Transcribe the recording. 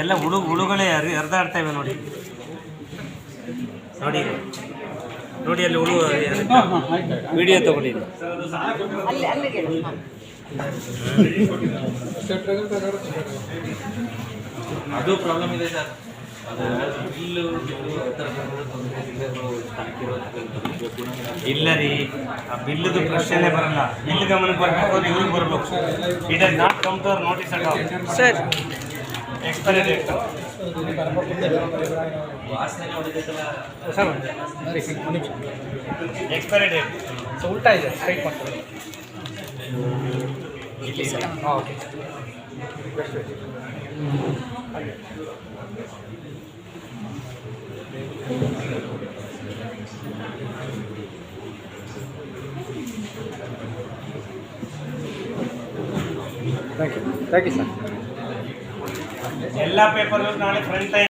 ಎಲ್ಲ ಹುಡುಗ ಹುಳುಗಳೇ ಅರ್ಥ ಹರಿದಾಡ್ತಾ ಇವೆ ನೋಡಿ. ನೋಡಿ. ನೋಡಿ ಅಲ್ಲಿ ಹುಳು ವಿಡಿಯೋ ತಗೊಳ್ಳಿ ಅದು ಪ್ರಾಬ್ಲಮ್ ಇದೆ ಸರ್. ಬಿಲ್ಲು ಇಲ್ಲ ರೀ. ಆ ಬಿಲ್ಲದು ಪ್ರಶ್ನೆ ಬರಲ್ಲ. ಬಿಲ್ ಗಮನಕ್ಕೆ ಬರಬೇಕು ಅಂದ್ರೆ ಇವ್ರಿಗೆ ಬರಬೇಕು it is not come to our notice at sir. Expiry date sir expiry date so ಉಲ್ಟಾ ಇದೆ ಸ್ಟ್ರೈಟ್ ಮಾಡ್ತಾರೆ ಹಾಂ okay thank you thank you sir ಎಲ್ಲ ಪೇಪರ್ ನಾಳೆ ಫ್ರಂಟ್